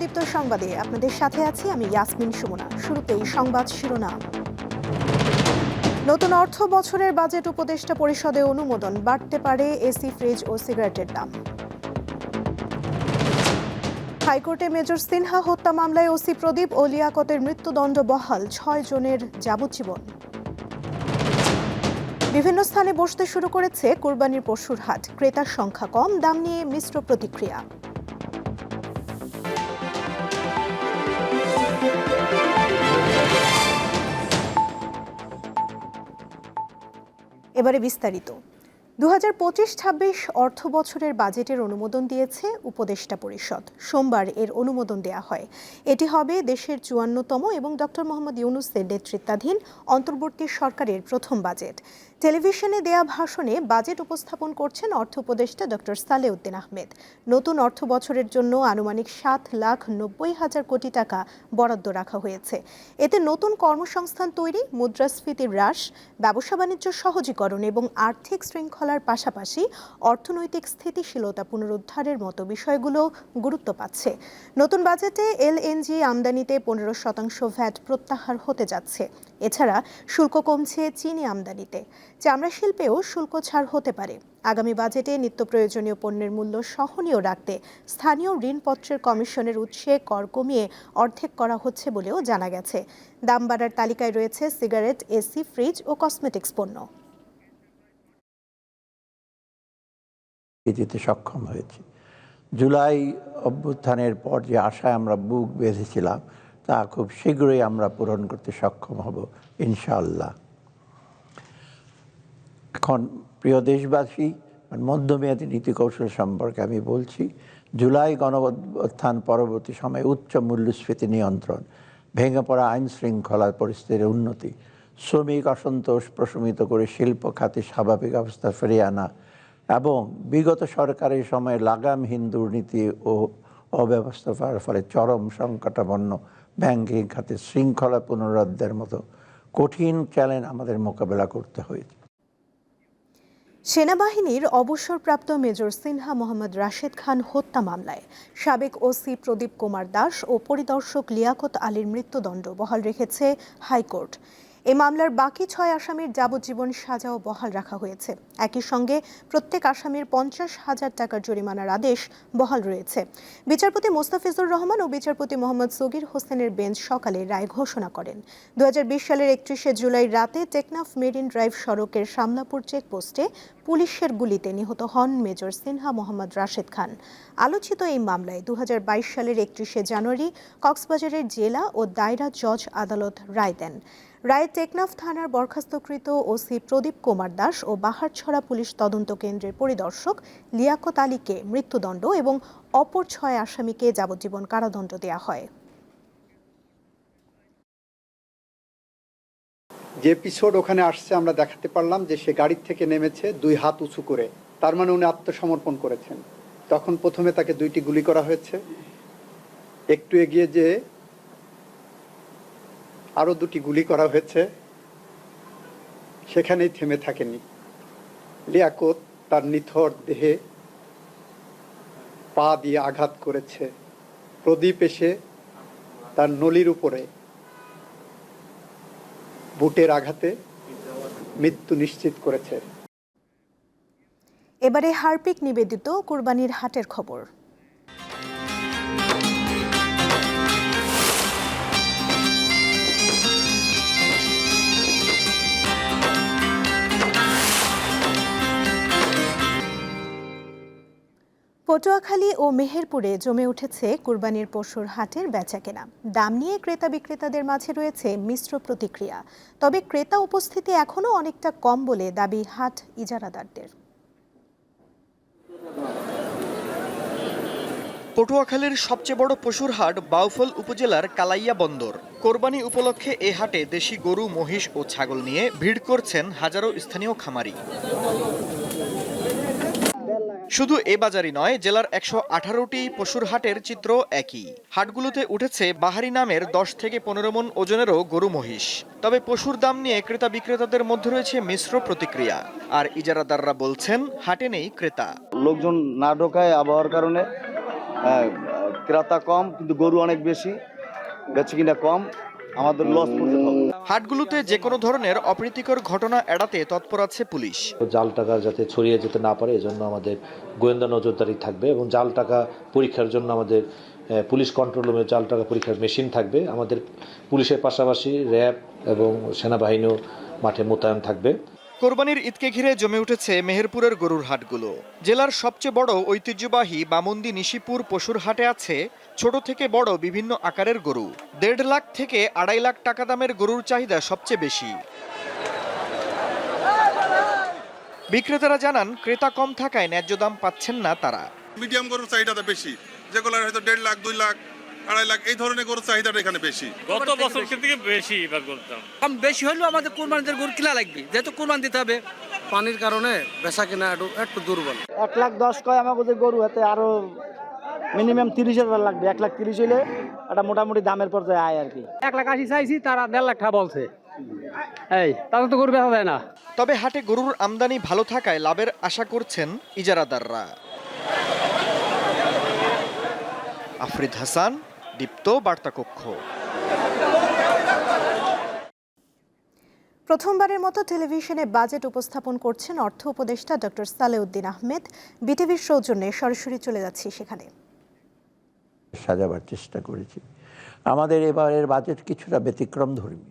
দীপ্ত সংবাদে আপনাদের সাথে আছি আমি ইয়াসমিন সুমনা। শুরুতেই সংবাদ শিরোনাম। নতুন অর্থ বছরের বাজেট উপদেষ্টা পরিষদে অনুমোদন, বাড়তে পারে এসি, ফ্রিজ ও সিগারেটের দাম। হাইকোর্টে মেজর সিনহা হত্যা মামলায় ওসি প্রদীপ ও লিয়াকতের মৃত্যুদণ্ড বহাল, ছয় জনের যাবজ্জীবন। বিভিন্ন স্থানে বসতে শুরু করেছে কোরবানির পশুর হাট, ক্রেতার সংখ্যা কম, দাম নিয়ে মিশ্র প্রতিক্রিয়া। এবারে বিস্তারিত। দু হাজার পঁচিশ ছাব্বিশ অর্থ বছরের বাজেটের অনুমোদন দিয়েছে উপদেষ্টা পরিষদ। সোমবার এর অনুমোদন দেয়া হয়। এটি হবে দেশের চুয়ান্নতম এবং ডক্টর মোহাম্মদ ইউনুসের নেতৃত্বাধীন অন্তর্বর্তী সরকারের প্রথম বাজেট। টেলিভিশনে দেয়া ভাষণে বাজেট উপস্থাপন করছেন অর্থ উপদেষ্টা ডক্টর সালেউদ্দিন আহমেদ। নতুন অর্থ বছরের জন্য আনুমানিক সাত লাখ নব্বই হাজার কোটি টাকা বরাদ্দ রাখা হয়েছে। এতে নতুন কর্মসংস্থান তৈরি মুদ্রাস্ফীতি হ্রাস, ব্যবসা বাণিজ্য সহজীকরণ এবং আর্থিক শৃঙ্খলার পাশাপাশি অর্থনৈতিক স্থিতিশীলতা পুনরুদ্ধারের মতো বিষয়গুলো গুরুত্ব পাচ্ছে। নতুন বাজেটে এলএনজি আমদানিতে পনেরো শতাংশ ভ্যাট প্রত্যাহার হতে যাচ্ছে। এছাড়া শুল্ক কমছে চিনি আমদানিতে। চামড়া শিল্পেও শুল্ক ছাড় হতে পারে। আগামী বাজেটে নিত্য প্রয়োজনীয় পণ্যের মূল্য সহনীয় রাখতে স্থানীয় ঋণপত্রের কমিশনের উৎসে কর কমিয়ে অর্ধেক করা হচ্ছে বলেও জানা গেছে। দাম বাড়ার তালিকায় রয়েছে সিগারেট, এসি, ফ্রিজ ও কসমেটিক্স পণ্য। দিতে সক্ষম হয়েছি। জুলাই অভ্যুত্থানের পর যে আশায় আমরা বুক বেঁধেছিলাম তা খুব শীঘ্রই আমরা পূরণ করতে সক্ষম হব, ইনশাআল্লাহ। এখন প্রিয় দেশবাসী, মধ্যমেয়াদী নীতি কৌশল সম্পর্কে আমি বলছি, জুলাই গণঅভ্যুত্থান পরবর্তী সময়ে উচ্চ মূল্যস্ফীতি নিয়ন্ত্রণ, ভেঙে পড়া আইন শৃঙ্খলার পরিস্থিতির উন্নতি, শ্রমিক অসন্তোষ প্রশমিত করে শিল্প খাতে স্বাভাবিক অবস্থা ফিরিয়ে আনা এবং বিগত সরকারের সময়ে লাগামহীন দুর্নীতি ও অব্যবস্থার ফলে চরম সংকটাপন্ন ব্যাংকিং খাতে শৃঙ্খলা পুনরুদ্ধারের মতো কঠিন চ্যালেঞ্জ আমাদের মোকাবেলা করতে হয়েছে। সেনাবাহিনীর অবসরপ্রাপ্ত মেজর সিনহা মোহাম্মদ রাশেদ খান হত্যা মামলায় সাবেক ওসি প্রদীপ কুমার দাস ও পরিদর্শক লিয়াকত আলীর মৃত্যুদণ্ড বহাল রেখেছে হাইকোর্ট। এই মামলার বাকি ছয় আসামির যাবজ্জীবন সাজাও বহাল রাখা হয়েছে। একই সঙ্গে প্রত্যেক আসামির পঞ্চাশ হাজার টাকার জরিমানার আদেশ বহাল রয়েছে। বিচারপতি মোস্তাফিজুর রহমান ও বিচারপতি মোহাম্মদ সগির হোসেনের বেঞ্চ সকালে রায় ঘোষণা করেন। দুহাজার বিশ সালের একত্রিশে জুলাই রাতে টেকনাফ মেরিন ড্রাইভ সড়কের শামলাপুর চেকপোস্টে পুলিশের গুলিতে নিহত হন মেজর সিনহা মোহাম্মদ রাশেদ খান। আলোচিত এই মামলায় দুই হাজার বাইশ সালের একত্রিশে জানুয়ারি কক্সবাজারের জেলা ও দায়রা জজ আদালত রায় দেন। রায়ে টেকনাফ থানার বরখাস্তকৃত ওসি প্রদীপ কুমার দাস ও বাহারছড়া পুলিশ তদন্ত কেন্দ্রের পরিদর্শক লিয়াকত আলীকে মৃত্যুদণ্ড এবং অপর ছয় আসামিকে যাবজ্জীবন কারাদণ্ড দেওয়া হয়। যে এপিসোড ওখানে আসছে, আমরা দেখাতে পারলাম যে সে গাড়ির থেকে নেমেছে দুই হাত উঁচু করে। তার মানে উনি আত্মসমর্পণ করেছেন। তখন প্রথমে তাকে দুইটি গুলি করা হয়েছে। একটু এগিয়ে যে আরও দুটি গুলি করা হয়েছে। সেখানেই থেমে থাকেনি। লিয়াকত তার নিথর দেহে পা দিয়ে আঘাত করেছে। প্রদীপ এসে তার নলির উপরে বুটের আঘাতে মৃত্যু নিশ্চিত করেছে। এবারে হারপিক নিবেদিত কুরবানির হাটের খবর। পটুয়াখালী ও মেহেরপুরে জমে উঠেছে কুরবানির পশুর হাটের বেচাকেনা। দাম নিয়ে ক্রেতা বিক্রেতাদের মাঝে রয়েছে মিশ্র প্রতিক্রিয়া। তবে ক্রেতা উপস্থিতি এখনও অনেকটা কম বলে দাবি হাট ইজারাদারদের। পটুয়াখালীর সবচেয়ে বড় পশুর হাট বাউফল উপজেলার কালাইয়া বন্দর। কোরবানি উপলক্ষে এ হাটে দেশি গরু, মহিষ ও ছাগল নিয়ে ভিড় করছেন হাজারো স্থানীয় খামারি। শুধু এ বাজারই নয়, জেলার একশো আঠারোটি পশুর হাটের চিত্র একই। হাটগুলোতে উঠেছে বাহারি নামের দশ থেকে পনেরো মন ওজনেরও গরু মহিষ। তবে পশুর দাম নিয়ে ক্রেতা বিক্রেতাদের মধ্যে রয়েছে মিশ্র প্রতিক্রিয়া। আর ইজারাদাররা বলছেন, হাটে নেই ক্রেতা। লোকজন না ঢোকায় আবহাওয়ার কারণে ক্রেতা কম, কিন্তু গরু অনেক বেশি, বেচে কিনা কম। আমাদের লস পর্যন্ত হবে। হাটগুলোতে যে কোনো ধরনের অপ্রীতিকর ঘটনা এড়াতে তৎপর আছে পুলিশ। জাল টাকা যাতে ছড়িয়ে যেতে না পারে এজন্য আমাদের গোয়েন্দা নজরদারি থাকবে এবং জাল টাকা পরীক্ষার জন্য আমাদের পুলিশ কন্ট্রোল রুমে জাল টাকা পরীক্ষার মেশিন থাকবে। আমাদের পুলিশের পাশাপাশি র্যাব এবং সেনাবাহিনীও মাঠে মোতায়েন থাকবে। কোরবানির ঈদকে ঘিরে জমে উঠেছে মেহেরপুরের গরুর হাটগুলো। জেলার সবচেয়ে বড় ঐতিহ্যবাহী বামন্দি নিশিপুর পশুর হাটে আছে ছোট থেকে বড় বিভিন্ন আকারের গরু। দেড় লাখ থেকে আড়াই লাখ টাকা দামের গরুর চাহিদা সবচেয়ে বেশি। বিক্রেতারা জানান, ক্রেতা কম থাকায় ন্যায্য দাম পাচ্ছেন না তারা। মিডিয়াম গরুর চাহিদাটা বেশি। যেগুলো হয়তো দেড় লাখ, দুই লাখ আড়াই লাখ এই ধরনের গরুর চাহিদাটা এখানে বেশি। গত বছর থেকে বেশি এবার করতাম দাম বেশি হলেও আমাদের কোরবানিদের গরু কিনা লাগবে যেহেতু কোরবান দিতে হবে। পানির কারণে বেচা কিনা একটু একটু দুর্বল। এক লাখ দশ কয় আমাকে গরু হাতে আরও মিনিমাম তিরিশ হাজার লাগবে এক লাখ তিরিশ হইলে একটা মোটামুটি দামের পর্যায়ে আয় আর কি। এক লাখ আশি চাইছি তারা দেড় লাখ টাকা বলছে। এই তাতে তো গরু বেচা যায় না। তবে হাটে গরুর আমদানি ভালো থাকায় লাভের আশা করছেন ইজারাদাররা। আফরিদ হাসান দীপ্ত বার্তাকক্ষ। প্রথমবারের মতো টেলিভিশনে বাজেট উপস্থাপন করছেন অর্থ উপদেষ্টা ডক্টর সালেউদ্দিন আহমেদ। বিটিভির সৌজন্যে সরাসরি চলে যাচ্ছি সেখানে। সাজাবার চেষ্টা করেছি। আমাদের এবারের বাজেট কিছুটা ব্যতিক্রম ধর্মী।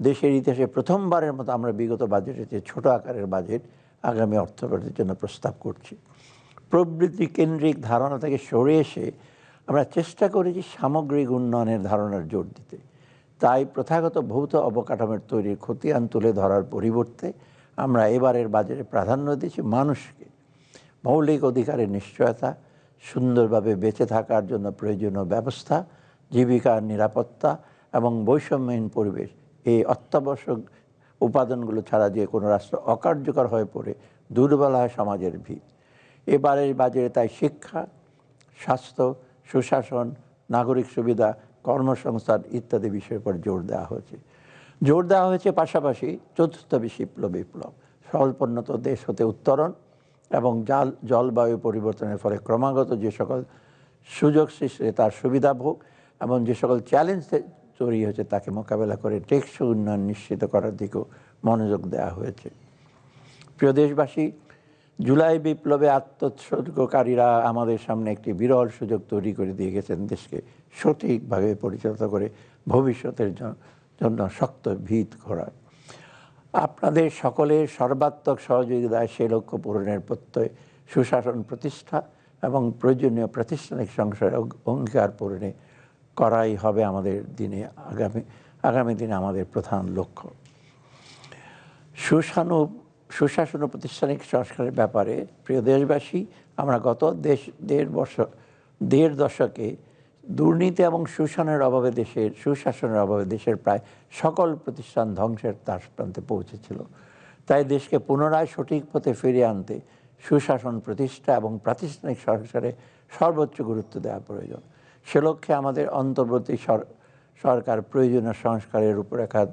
দেশের ইতিহাসে প্রথমবারের মতো আমরা বিগত বাজেটের যে ছোট আকারের বাজেট আগামী অর্থবর্ষের জন্য প্রস্তাব করছি। প্রবৃত্তি কেন্দ্রিক ধারণা থেকে সরে এসে আমরা চেষ্টা করেছি সামগ্রিক উন্নয়নের ধারণার জোর দিতে। তাই প্রথাগত ভৌত অবকাঠামোর তৈরির খতিয়ান তুলে ধরার পরিবর্তে আমরা এবারের বাজেটে প্রাধান্য দিয়েছি মানুষকে। মৌলিক অধিকারের নিশ্চয়তা, সুন্দরভাবে বেঁচে থাকার জন্য প্রয়োজনীয় ব্যবস্থা, জীবিকার নিরাপত্তা এবং বৈষম্যহীন পরিবেশ এই অত্যাবশ্যক উপাদানগুলো ছাড়া যে কোনো রাষ্ট্র অকার্যকর হয়ে পড়ে, দুর্বল হয় সমাজের ভিত। এবারের বাজেটে তাই শিক্ষা, স্বাস্থ্য সুশাসন, নাগরিক সুবিধা, কর্মসংস্থান ইত্যাদি বিষয়ের উপর জোর দেওয়া হয়েছে। জোর দেওয়া হয়েছে পাশাপাশি চতুর্থ বিপ্লব বিপ্লব। স্বল্পোন্নত দেশ হতে উত্তরণ এবং জাল, জলবায়ু পরিবর্তনের ফলে ক্রমাগত যে সকল সুযোগ সৃষ্টি তার সুবিধা ভোগ এবং যে সকল চ্যালেঞ্জ তৈরি হয়েছে তাকে মোকাবেলা করে টেকসই উন্নয়ন নিশ্চিত করার দিকেও মনোযোগ দেওয়া হয়েছে। প্রিয় দেশবাসী জুলাই বিপ্লবে আত্মোৎসর্গকারীরা আমাদের সামনে একটি বিরল সুযোগ তৈরি করে দিয়ে গেছেন দেশকে সঠিকভাবে পরিচালিত করে ভবিষ্যতের জন্য শক্ত ভিত ঘোরার আপনাদের সকলের সর্বাত্মক সহযোগিতায় সে লক্ষ্য পূরণের প্রত্যয়, সুশাসন প্রতিষ্ঠা এবং প্রয়োজনীয় প্রাতিষ্ঠানিক সংসার অঙ্গীকার পূরণে করাই হবে আমাদের দিনে আগামী আগামী দিনে আমাদের প্রধান লক্ষ্য। সুশানু সুশাসন ও প্রাতিষ্ঠানিক সংস্কারের ব্যাপারে, প্রিয় দেশবাসী, আমরা গত দেশ, দেড় বর্ষ, দেড় দশকে দুর্নীতি এবং সুশাসনের অভাবে দেশের, সুশাসনের অভাবে দেশের প্রায় সকল প্রতিষ্ঠান ধ্বংসের তার প্রান্তে পৌঁছেছিল। তাই দেশকে পুনরায় সঠিক পথে ফিরিয়ে আনতে সুশাসন প্রতিষ্ঠা এবং প্রাতিষ্ঠানিক সংস্কারে সর্বোচ্চ গুরুত্ব দেওয়া প্রয়োজন। সে লক্ষ্যে আমাদের অন্তর্বর্তী সর- সরকার প্রয়োজনীয় সংস্কারের রূপরেখা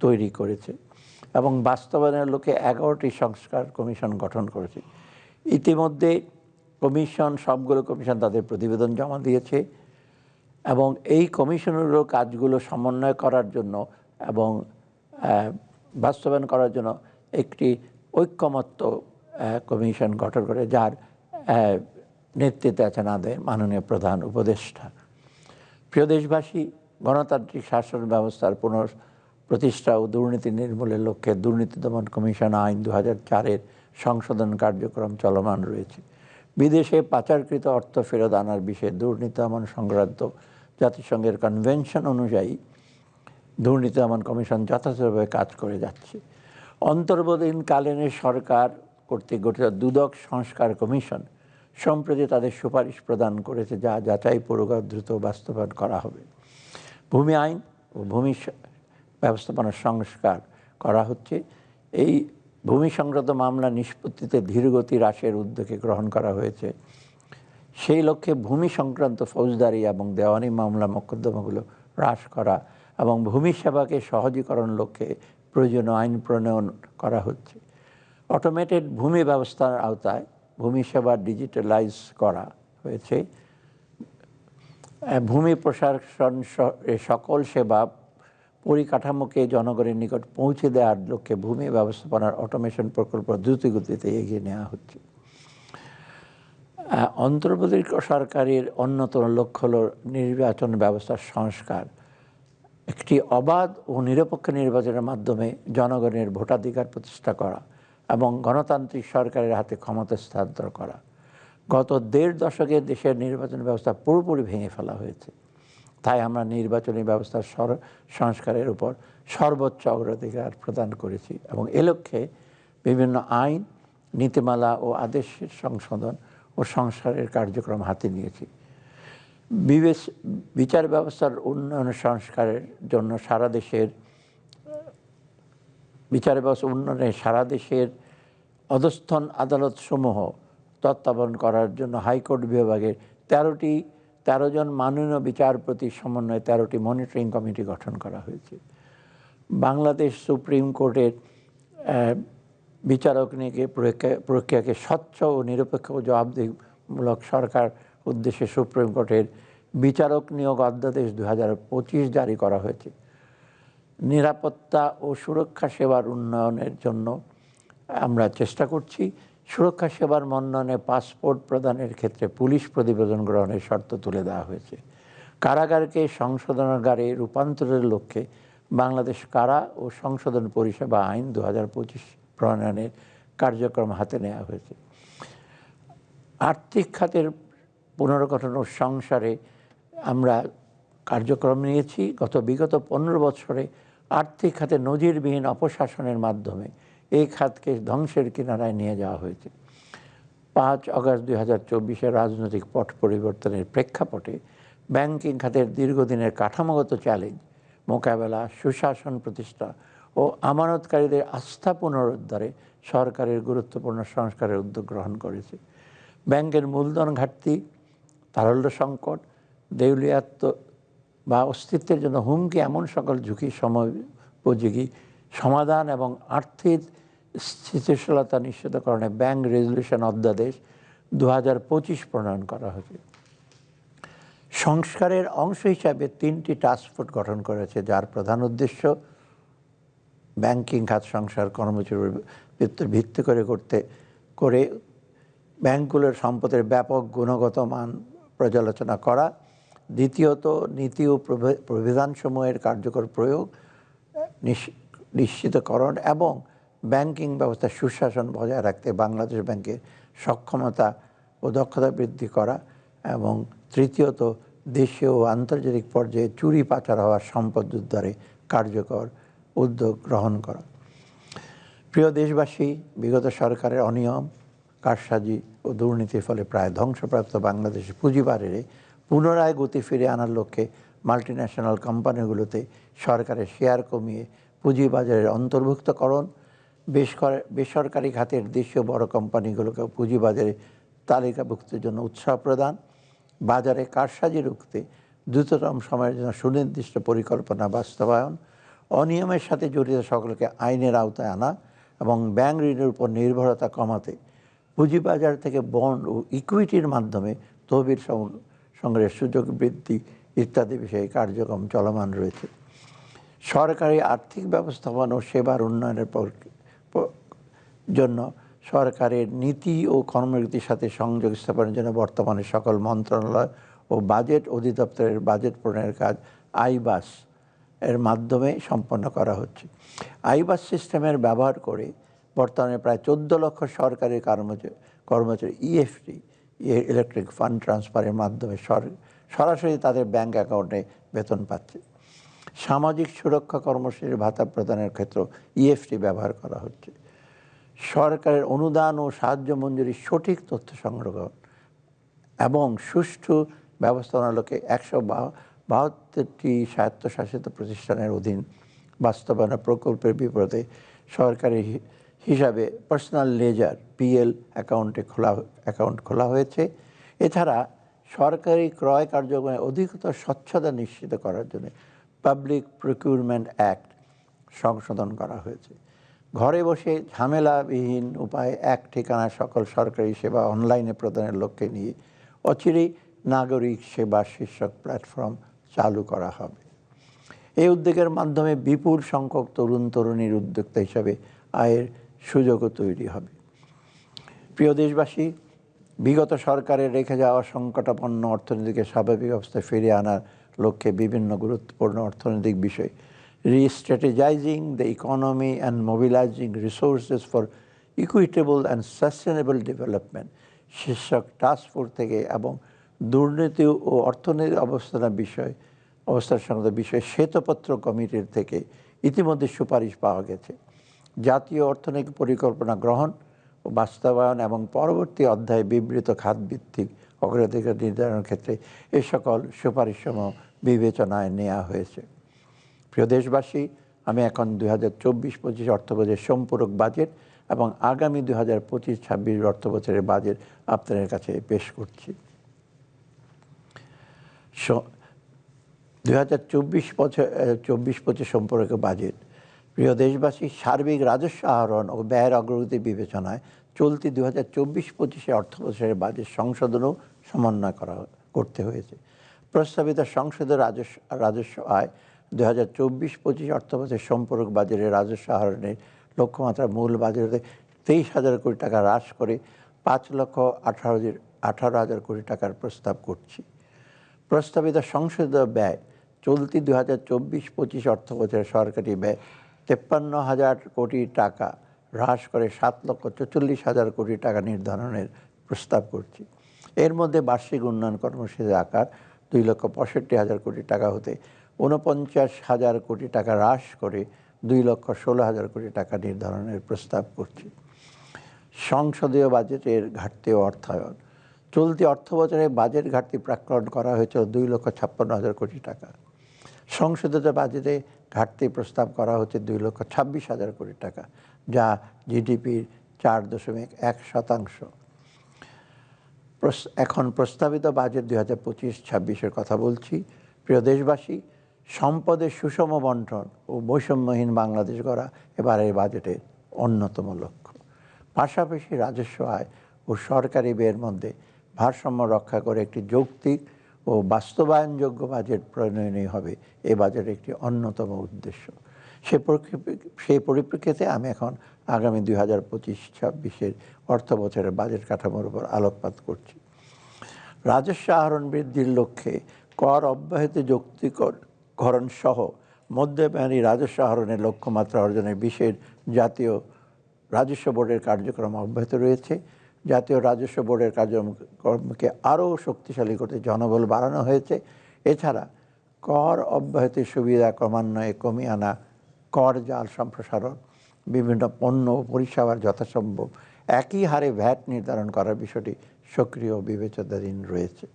তৈরি করেছে। এবং বাস্তবায়নের লোকে এগারোটি সংস্কার কমিশন গঠন করেছে। ইতিমধ্যে কমিশন, সবগুলো কমিশন তাদের প্রতিবেদন জমা দিয়েছে এবং এই কমিশনেরও কাজগুলো সমন্বয় করার জন্য এবং বাস্তবায়ন করার জন্য একটি ঐক্যমত্য কমিশন গঠন করে, যার নেতৃত্বে আছেন আমাদের মাননীয় প্রধান উপদেষ্টা। প্রিয় দেশবাসী, গণতান্ত্রিক শাসন ব্যবস্থার পুনঃ প্রতিষ্ঠা ও দুর্নীতি নির্মূলের লক্ষ্যে দুর্নীতি দমন কমিশন আইন দু চারের সংশোধন কার্যক্রম চলমান রয়েছে। বিদেশে পাচারকৃত অর্থ ফেরত আনার বিষয়ে দুর্নীতি দমন সংক্রান্ত জাতিসংঘের কনভেনশন অনুযায়ী দুর্নীতি দমন কমিশন যথাযথভাবে কাজ করে যাচ্ছে। অন্তর্বর্তীকালীন সরকার কর্তৃক গঠিত দুদক সংস্কার কমিশন সম্প্রতি তাদের সুপারিশ প্রদান করেছে যা যাচাই পূর্বক দ্রুত বাস্তবায়ন করা হবে। ভূমি আইন ও ভূমি ব্যবস্থাপনার সংস্কার করা হচ্ছে। এই ভূমি সংক্রান্ত মামলা নিষ্পত্তিতে ধীরগতি হ্রাসের উদ্যোগে গ্রহণ করা হয়েছে। সেই লক্ষ্যে ভূমি সংক্রান্ত ফৌজদারি এবং দেওয়ানি মামলা মোকদ্দমাগুলো হ্রাস করা এবং ভূমি সেবাকে সহজীকরণ লক্ষ্যে প্রয়োজনীয় আইন প্রণয়ন করা হচ্ছে। অটোমেটেড ভূমি ব্যবস্থার আওতায় ভূমি সেবা ডিজিটালাইজ করা হয়েছে। ভূমি প্রশাসন সকল সেবা পরিকাঠামোকে জনগণের নিকট পৌঁছে দেওয়ার লক্ষ্যে ভূমি ব্যবস্থাপনার অটোমেশন প্রকল্প দ্রুত গতিতে এগিয়ে নেওয়া হচ্ছে। আহ, সরকারের অন্যতম লক্ষ্য হল নির্বাচন ব্যবস্থার সংস্কার। একটি অবাধ ও নিরপেক্ষ নির্বাচনের মাধ্যমে জনগণের ভোটাধিকার প্রতিষ্ঠা করা এবং গণতান্ত্রিক সরকারের হাতে ক্ষমতা স্থানান্তর করা। গত দেড় দশকে দেশের নির্বাচন ব্যবস্থা পুরোপুরি ভেঙে ফেলা হয়েছে। তাই আমরা নির্বাচনী ব্যবস্থার সর- সংস্কারের উপর সর্বোচ্চ অগ্রাধিকার প্রদান করেছি এবং এ লক্ষ্যে বিভিন্ন আইন, নীতিমালা ও আদেশের সংশোধন ও সংস্কারের কার্যক্রম হাতে নিয়েছি। বিবেচ বিচার ব্যবস্থার উন্নয়ন সংস্কারের জন্য সারা দেশের, বিচার ব্যবস্থা উন্নয়নে সারা দেশের অধস্থন আদালতসমূহ তত্ত্বাবধান করার জন্য হাইকোর্ট বিভাগের তেরোটি তেরো জন মাননীয় বিচারপতি সমন্বয়ে তেরোটি মনিটরিং কমিটি গঠন করা হয়েছে। বাংলাদেশ সুপ্রিম কোর্টের বিচারক প্রক্রিয়া- প্রক্রিয়াকে স্বচ্ছ ও নিরপেক্ষ জবাবদিহিমূলক সরকার উদ্দেশ্যে সুপ্রিম কোর্টের বিচারক নিয়োগ অধ্যাদেশ দু হাজার পঁচিশ জারি করা হয়েছে। নিরাপত্তা ও সুরক্ষা সেবার উন্নয়নের জন্য আমরা চেষ্টা করছি। সুরক্ষা সেবার মন্নয়নে পাসপোর্ট প্রদানের ক্ষেত্রে পুলিশ প্রতিবেদন গ্রহণের শর্ত তুলে দেওয়া হয়েছে। কারাগারকে সংশোধনাগারে রূপান্তরের লক্ষ্যে বাংলাদেশ কারা ও সংশোধন পরিষেবা আইন দু হাজার পঁচিশ প্রণয়নের কার্যক্রম হাতে নেওয়া হয়েছে। আর্থিক খাতের পুনর্গঠন ও সংসারে আমরা কার্যক্রম নিয়েছি। গত বিগত পনেরো বছরে আর্থিক খাতে নজিরবিহীন অপশাসনের মাধ্যমে এই খাতকে ধ্বংসের কিনারায় নিয়ে যাওয়া হয়েছে। পাঁচ আগস্ট দুই হাজার চব্বিশে রাজনৈতিক পট পরিবর্তনের প্রেক্ষাপটে ব্যাংকিং খাতের দীর্ঘদিনের কাঠামোগত চ্যালেঞ্জ, মোকাবেলা, সুশাসন প্রতিষ্ঠা ও আমানতকারীদের আস্থা পুনরুদ্ধারে সরকারের গুরুত্বপূর্ণ সংস্কারের উদ্যোগ গ্রহণ করেছে। ব্যাংকের মূলধন ঘাটতি, তারল্য সংকট দেউলিয়াত্ম বা অস্তিত্বের জন্য হুমকি এমন সকল ঝুঁকি সময়োপযোগী সমাধান এবং আর্থিক স্থিতিশীলতা নিশ্চিতকরণে ব্যাংক রেজলিউশন অধ্যাদেশ দু হাজার পঁচিশ প্রণয়ন করা হয়েছে। সংস্কারের অংশ হিসাবে তিনটি টাস্কফোর্স গঠন করেছে, যার প্রধান উদ্দেশ্য ব্যাংকিং খাত সংসার কর্মচারীর ভিত্তি করে করতে করে ব্যাংকগুলোর সম্পদের ব্যাপক গুণগত মান পর্যালোচনা করা। দ্বিতীয়ত, নীতি ও প্রবিধানসমূহের কার্যকর প্রয়োগ নিশ- নিশ্চিতকরণ এবং ব্যাংকিং ব্যবস্থা সুশাসন বজায় রাখতে বাংলাদেশ ব্যাংকের সক্ষমতা ও দক্ষতা বৃদ্ধি করা এবং তৃতীয়ত দেশীয় ও আন্তর্জাতিক পর্যায়ে চুরি পাচার হওয়া সম্পদ উদ্ধারে কার্যকর উদ্যোগ গ্রহণ করা। প্রিয় দেশবাসী, বিগত সরকারের অনিয়ম, কারসাজি ও দুর্নীতির ফলে প্রায় ধ্বংসপ্রাপ্ত বাংলাদেশের পুঁজিবারের পুনরায় গতি ফিরে আনার লক্ষ্যে মাল্টিন্যাশনাল কোম্পানিগুলোতে সরকারের শেয়ার কমিয়ে পুঁজিবাজারের অন্তর্ভুক্তকরণ বেসরকারি খাতের দেশীয় বড় কোম্পানিগুলোকে পুঁজিবাজারে তালিকাভুক্তির জন্য উৎসাহ প্রদান, বাজারে কারসাজি রুখতে দ্রুততম সময়ের জন্য সুনির্দিষ্ট পরিকল্পনা বাস্তবায়ন, অনিয়মের সাথে জড়িত সকলকে আইনের আওতায় আনা এবং ব্যাংক ঋণের উপর নির্ভরতা কমাতে, পুঁজিবাজার থেকে বন্ড ও ইকুইটির মাধ্যমে তহবিল সংগ্রহের সুযোগ বৃদ্ধি ইত্যাদি বিষয়ে কার্যক্রম চলমান রয়েছে। সরকারি আর্থিক ব্যবস্থাপনা ও সেবার উন্নয়নের জন্য সরকারের নীতি ও কর্মনীতির সাথে সংযোগ স্থাপনের জন্য বর্তমানে সকল মন্ত্রণালয় ও বাজেট অধিদপ্তরের বাজেট প্রণয়নের কাজ আইবাস এর মাধ্যমে সম্পন্ন করা হচ্ছে। আইবাস সিস্টেমের ব্যবহার করে বর্তমানে প্রায় চোদ্দ লক্ষ সরকারি কর্মচারী কর্মচারী ইএফটি ইলেকট্রিক ফান্ড ট্রান্সফারের মাধ্যমে সর- সরাসরি তাদের ব্যাংক অ্যাকাউন্টে বেতন পাচ্ছে। সামাজিক সুরক্ষা কর্মসূচির ভাতা প্রদানের ক্ষেত্রে ইএফটি ব্যবহার করা হচ্ছে। সরকারের অনুদান ও সাহায্য মঞ্জুরির সঠিক তথ্য সংগ্রহ এবং সুষ্ঠু ব্যবস্থাপনার লক্ষ্যে একশো বাহাত্তরটি স্বায়ত্তশাসিত প্রতিষ্ঠানের অধীন বাস্তবায়ন প্রকল্পের বিপরীতে সরকারি হিসাবে পার্সোনাল লেজার পিএল অ্যাকাউন্টে খোলা অ্যাকাউন্ট খোলা হয়েছে। এছাড়া সরকারি ক্রয় কার্যক্রমে অধিকতর স্বচ্ছতা নিশ্চিত করার জন্য পাবলিক প্রকিউরমেন্ট অ্যাক্ট সংশোধন করা হয়েছে। ঘরে বসে ঝামেলাবিহীন উপায়ে এক ঠিকানায় সকল সরকারি সেবা অনলাইনে প্রদানের লক্ষ্যে নিয়ে অচিরেই নাগরিক সেবা শীর্ষক প্ল্যাটফর্ম চালু করা হবে। এই উদ্যোগের মাধ্যমে বিপুল সংখ্যক তরুণ তরুণীর উদ্যোক্তা হিসাবে আয়ের সুযোগও তৈরি হবে। প্রিয় দেশবাসী, বিগত সরকারের রেখে যাওয়া সংকটাপন্ন অর্থনীতিকে স্বাভাবিক অবস্থায় ফিরিয়ে আনার লক্ষ্যে বিভিন্ন গুরুত্বপূর্ণ অর্থনৈতিক বিষয় restrategizing the economy and mobilizing resources for equitable and sustainable development শীর্ষক টাস্ক ফোর্স থেকে এবং দুর্নীতি ও অর্থনৈতিক অবস্থানের বিষয় অবস্থান সংক্রান্ত বিষয়ে শ্বেতপত্র কমিটির থেকে ইতিমধ্যে সুপারিশ পাওয়া গেছে। জাতীয় অর্থনৈতিক পরিকল্পনা গ্রহণ ও বাস্তবায়ন এবং পরবর্তী অধ্যায়ে বিবৃত খাতভিত্তিক অগ্রাধিকার নির্ধারণের ক্ষেত্রে এ সকল সুপারিশসমূহ বিবেচনায় নেওয়া হয়েছে। প্রিয় দেশবাসী, আমি এখন দুই হাজার চব্বিশ পঁচিশ অর্থবছরের সম্পূরক বাজেট এবং আগামী দুই হাজার পঁচিশ ছাব্বিশ অর্থবছরের বাজেট আপনাদের কাছে পেশ করছি। দুই হাজার চব্বিশ বছর চব্বিশ পঁচিশ সম্পর্কে বাজেট। প্রিয় দেশবাসী, সার্বিক রাজস্ব আহরণ ও ব্যয়ের অগ্রগতি বিবেচনায় চলতি দু হাজার চব্বিশ পঁচিশে অর্থ বছরের বাজেট সংশোধনও সমন্বয় করা, করতে হয়েছে। প্রস্তাবিত সংসদের রাজস্ব রাজস্ব আয় দু হাজার চব্বিশ পঁচিশ অর্থ বছর সম্পর্ক বাজারের রাজস্ব আহরণের লক্ষ্যমাত্রা মূল বাজারে তেইশ হাজার কোটি টাকা হ্রাস করে পাঁচ লক্ষ আঠারো আঠারো হাজার কোটি টাকার প্রস্তাব করছি। প্রস্তাবিত সংসদীয় ব্যয় চলতি দু হাজার চব্বিশ পঁচিশ অর্থ বছরের সরকারি ব্যয় তেপ্পান্ন হাজার কোটি টাকা হ্রাস করে সাত লক্ষ চল্লিশ হাজার কোটি টাকা নির্ধারণের প্রস্তাব করছি। এর মধ্যে বার্ষিক উন্নয়ন কর্মসূচির আকার দুই লক্ষ পঁয়ষট্টি হাজার কোটি টাকা হতে ঊনপঞ্চাশ হাজার কোটি টাকা হ্রাস করে দুই লক্ষ ষোলো হাজার কোটি টাকা নির্ধারণের প্রস্তাব করছি। সংসদীয় বাজেটের ঘাটতি অর্থায়ন। চলতি অর্থ বছরে বাজেট ঘাটতি প্রাক্কলন করা হয়েছিল দুই লক্ষ ছাপ্পান্ন হাজার কোটি টাকা। সংশোধিত বাজেটে ঘাটতি প্রস্তাব করা হচ্ছে দুই লক্ষ ছাব্বিশ হাজার কোটি টাকা, যা জিডিপির চার দশমিক এক শতাংশ। এখন প্রস্তাবিত বাজেট দুই হাজার পঁচিশ, ছাব্বিশের কথা বলছি। প্রিয় দেশবাসী, সম্পদের সুষম বন্টন ও বৈষম্যহীন বাংলাদেশ গড়া এবারের বাজেটের অন্যতম লক্ষ্য। পাশাপাশি রাজস্ব আয় ও সরকারি ব্যয়ের মধ্যে ভারসাম্য রক্ষা করে একটি যৌক্তিক ও বাস্তবায়নযোগ্য বাজেট প্রণয়নই হবে এ বাজেটের একটি অন্যতম উদ্দেশ্য। সে সেই পরিপ্রেক্ষিতে আমি এখন আগামী দুই হাজার পঁচিশ ছাব্বিশের অর্থ বছরের বাজেট কাঠামোর উপর আলোকপাত করছি। রাজস্ব আহরণ বৃদ্ধির লক্ষ্যে কর অব্যাহত যৌক্তিকরণ সহ মধ্যমেয়াদী রাজস্ব আহরণের লক্ষ্যমাত্রা অর্জনের বিশেষ জাতীয় রাজস্ব বোর্ডের কার্যক্রম অব্যাহত রয়েছে। জাতীয় রাজস্ব বোর্ডের কার্যক্রমকে আরও শক্তিশালী করতে জনবল বাড়ানো হয়েছে। এছাড়া কর অব্যাহতির সুবিধা ক্রমান্বয়ে কমিয়ে আনা কর, জাল সম্প্রসারণ, বিভিন্ন পণ্য পরিষেবার যথাসম্ভব একই হারে ভ্যাট নির্ধারণ করার বিষয়টি সক্রিয় বিবেচনাধীন রয়েছে।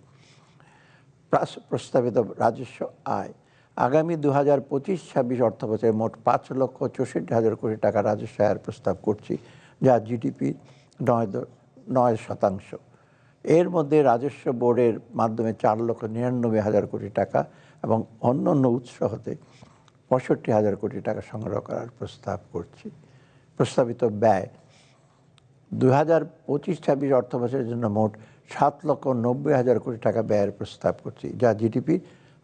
প্রাস- প্রস্তাবিত রাজস্ব আয়, আগামী দু হাজার পঁচিশ ছাব্বিশ অর্থ বছরে মোট পাঁচ লক্ষ চৌষট্টি হাজার কোটি টাকা রাজস্ব আয়ের প্রস্তাব করছি, যা জিডিপি নয় নয় শতাংশ। এর মধ্যে রাজস্ব বোর্ডের মাধ্যমে চার লক্ষ নিরানব্বই হাজার কোটি টাকা এবং অন্য অন্য উৎস হতে পঁয়ষট্টি হাজার কোটি টাকা সংগ্রহ করার প্রস্তাব করছি। প্রস্তাবিত ব্যয় দু হাজার পঁচিশ ছাব্বিশ অর্থ বছরের জন্য মোট সাত লক্ষ নব্বই হাজার কোটি টাকা ব্যয়ের প্রস্তাব করছি, যা জিডিপি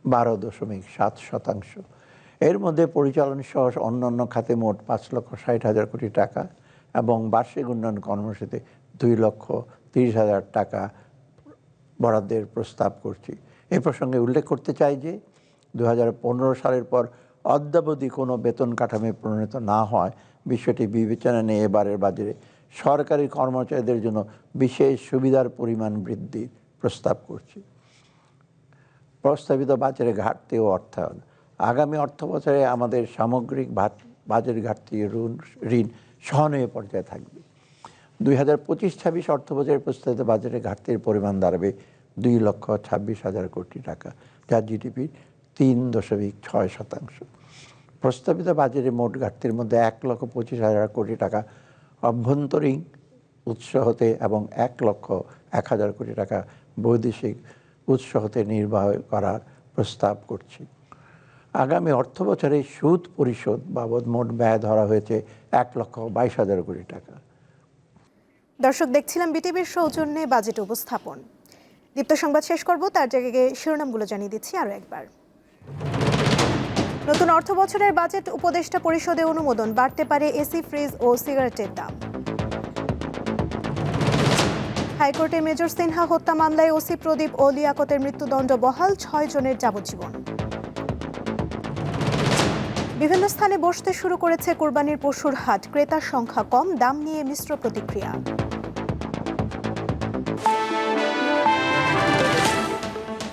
বারো দশমিক সাত শতাংশ। এর মধ্যে পরিচালন সহ অন্যান্য খাতে মোট পাঁচ লক্ষ ষাট হাজার কোটি টাকা এবং বার্ষিক উন্নয়ন কর্মসূচিতে দুই লক্ষ তিরিশ হাজার টাকা বরাদ্দের প্রস্তাব করছি। এ প্রসঙ্গে উল্লেখ করতে চাই যে দু হাজার পনেরো সালের পর অদ্যাবধি কোনো বেতন কাঠামো প্রণীত না হয়। বিষয়টি বিবেচনা নিয়ে এবারের বাজারে সরকারি কর্মচারীদের জন্য বিশেষ সুবিধার পরিমাণ বৃদ্ধির প্রস্তাব করছি। প্রস্তাবিত বাজারে ঘাটতি ও অর্থায়ন। আগামী অর্থ বছরে আমাদের সামগ্রিক বাজার ঘাটতি ঋণ ঋণ সহনীয় পর্যায়ে থাকবে। দুই হাজার পঁচিশ ছাব্বিশ অর্থ বছরের প্রস্তাবিত বাজারে ঘাটতির পরিমাণ দাঁড়াবে দুই লক্ষ ছাব্বিশ হাজার কোটি টাকা। যা জিডিপির তিন দশমিক ছয় শতাংশ। প্রস্তাবিত বাজারে মোট ঘাটতির মধ্যে এক লক্ষ পঁচিশ হাজার কোটি টাকা অভ্যন্তরীণ উৎস হতে এবং এক লক্ষ এক হাজার কোটি টাকা বৈদেশিক উৎস হতে নির্বাহ করার প্রস্তাব করছি। আগামী অর্থ বছরে সুদ পরিশোধ বাবদ মোট ব্যয় ধরা হয়েছে এক লক্ষ বাইশ হাজার কোটি টাকা। দর্শক, দেখছিলাম বিটিভির সৌজন্যে বাজেট উপস্থাপন। দীপ্ত সংবাদ শেষ করব, তার জায়গায় শিরোনামগুলো জানিয়ে দিচ্ছি আরও একবার। নতুন অর্থ বছরের বাজেট উপদেষ্টা পরিষদে অনুমোদন, বাড়তে পারে এসি, ফ্রিজ ও সিগারেটের দাম। হাইকোর্টে মেজর সিনহা হত্যা মামলায় ওসি প্রদীপ ও লিয়াকতের মৃত্যুদণ্ড বহাল, ছয় জনের যাবজ্জীবন। বিভিন্ন স্থানে বসতে শুরু করেছে কোরবানির পশুর হাট, ক্রেতার সংখ্যা কম, দাম নিয়ে মিশ্র প্রতিক্রিয়া।